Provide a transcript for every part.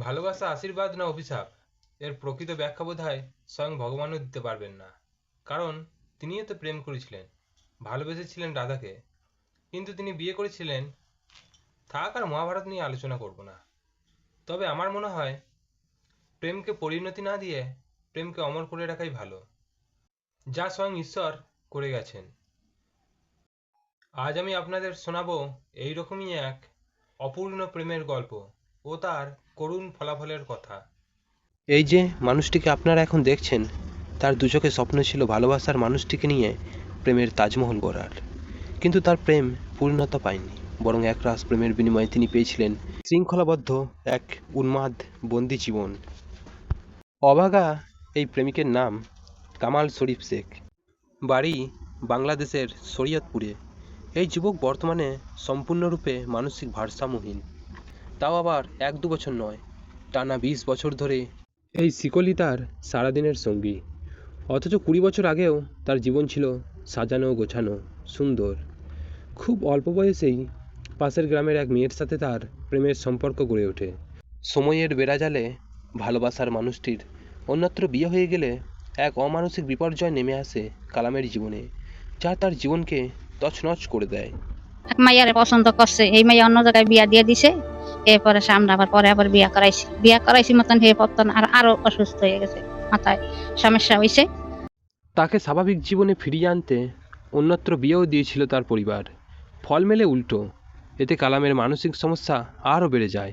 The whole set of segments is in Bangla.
ভালোবাসা, আশীর্বাদ না অভিশাপ? এর প্রকৃত ব্যাখ্যা বোধ হয় স্বয়ং ভগবানও দিতে পারবেন না। কারণ তিনিও তো প্রেম করেছিলেন, ভালোবেসেছিলেন রাধাকে। কিন্তু তিনি বিয়ে করেছিলেন, থাক আর মহাভারত নিয়ে আলোচনা করব না। তবে আমার মনে হয়, প্রেমকে পরিণতি না দিয়ে প্রেমকে অমর করে রাখাই ভালো, যা স্বয়ং ঈশ্বর করে গেছেন। আজ আমি আপনাদের শোনাবো এইরকমই এক অপূর্ণ প্রেমের গল্প। ও তার করুণ ফলাফলের কথা। এই যে, মানুষটিকে আপনারা এখন দেখছেন, তার দুচোখে স্বপ্ন ছিল ভালোবাসার মানুষটিকে নিয়ে প্রেমের তাজমহল গড়ার। কিন্তু তার প্রেম পূর্ণতা পায়নি, বরং এক একরাশ প্রেমের বিনিময়ে তিনি পেয়েছিলেন শৃঙ্খলাবদ্ধ এক উন্মাদ বন্দি জীবন। অভাগা এই প্রেমিকের নাম কামাল শরীফ শেখ। বাড়ি বাংলাদেশের শরীয়তপুরে। এই যুবক বর্তমানে সম্পূর্ণরূপে মানসিক ভারসাম্যহীন। তাও আবার এক দু বছর নয় টানা বিশ বছর ধরে। এই শিকলি তার সারাদিনের সঙ্গী। অথচ কুড়ি বছর আগেও তার জীবন ছিল সাজানো গোছানো সুন্দর। খুব অল্প বয়সেই পাশের গ্রামের এক মেয়ের সাথে তার প্রেমের সম্পর্ক গড়ে ওঠে। সময়ের বেড়াজালে ভালোবাসার মানুষটির অন্যত্র বিয়ে হয়ে গেলে এক অমানসিক বিপর্যয় নেমে আসে কালামের জীবনে যা তার জীবনকে তছনছ করে দেয়। এক মাইয়ারে পছন্দ করছে এই মাইয়া অন্য জায়গায় বিয়া দিয়ে দিছে। এরপরে সামনে আবার পরে আবার বিয়া করাইছি। বিয়া করাইছি মতন হে পতন আর আরও অসুস্থ হয়ে গেছে মাথায় সমস্যা হয়েছে তাকে স্বাভাবিক জীবনে ফিরিয়ে আনতে অন্যত্র বিয়েও দিয়েছিল তার পরিবার। ফল মেলে উল্টো এতে কালামের মানসিক সমস্যা আরও বেড়ে যায়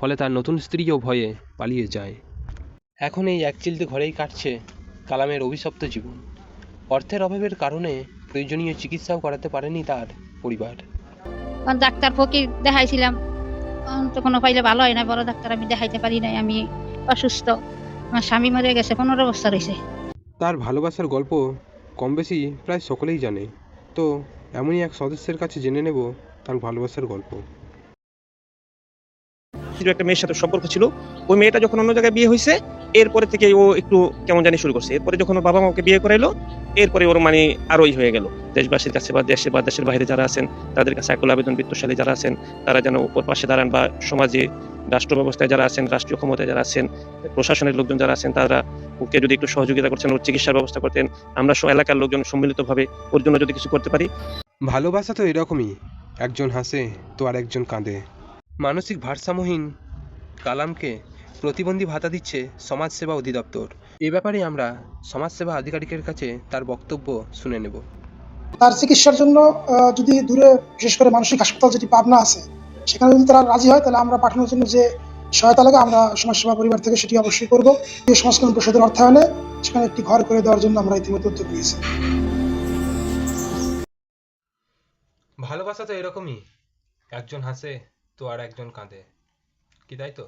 ফলে তার নতুন স্ত্রীও ভয়ে পালিয়ে যায়। এখন এই একচিলতে ঘরেই কাটছে কালামের অভিশপ্ত জীবন। অর্থের অভাবের কারণে প্রয়োজনীয় চিকিৎসাও করাতে পারেনি তার পরিবার। ডাক্তার ফকির দেখাইছিলাম তো কোনো পাইলে ভালো হয় না, বড় ডাক্তার আমি দেখাইতে পারি নাই, আমি অসুস্থ। আমার স্বামী মরে গেছে, পনেরো বছর হয়েছে তার ভালোবাসার গল্প কম বেশি প্রায় সকলেই জানে। তো এমনই এক সদস্যের কাছে জেনে নেব তার ভালোবাসার গল্প। ছিল, একটা মেয়ের সাথে সম্পর্ক ছিল। ওই মেয়েটা যখন অন্য জায়গায় বিয়ে হয়েছে এরপরে থেকে ও একটু কেমন জানি শুরু করছে। এরপরে যখন বাবা মাকে বিয়ে করাইলো, এরপরে ওর মানে আরোই হয়ে গেল। দেশবাসীর কাছে বা দেশে বা দেশের বাইরে যারা আছেন, তাদের কাছে আকুল আবেদন বিত্তশালী যারা আছেন, তারা যেন ওর পাশে দাঁড়ান বা সমাজে, রাষ্ট্র ব্যবস্থায় যারা আছেন, রাষ্ট্রীয় ক্ষমতায় যারা আছেন, প্রশাসনের লোকজন যারা আছেন, তারা ওকে যদি একটু সহযোগিতা করছেন ওর চিকিৎসার ব্যবস্থা করতেন, আমরা সব এলাকার লোকজন সম্মিলিতভাবে ওর জন্য যদি কিছু করতে পারি। ভালোবাসা তো এরকমই। একজন হাসে তো আর একজন কাঁদে। মানসিক ভারসাম্যহীন কালামকে প্রতিবন্ধী ভাতা দিচ্ছে সমাজসেবা অধিদপ্তর। এ ব্যাপারে আমরা সমাজসেবা আধিকারিকের কাছে তার বক্তব্য শুনে নেব। তার চিকিৎসার জন্য যদি দূরে বিশেষ করে মানসিক হাসপাতাল যেটি পাবনা আছে সেখানে যদি তারা রাজি হয় তাহলে আমরা পাঠানোর জন্য যে সহায়তা লাগে আমরা সমাজসেবা পরিবার থেকে সেটি অবশ্যই করব। এই সমাজ কল্যাণ পরিষদের অর্থায়নে সেখানে একটি ঘর করে দেওয়ার জন্য আমরা ইতিমধ্যে উদ্যোগ নিয়েছি। ভালোবাসা তো এরকমই। একজন হাসে তো আর একজন কাঁদে। কি তাই তো?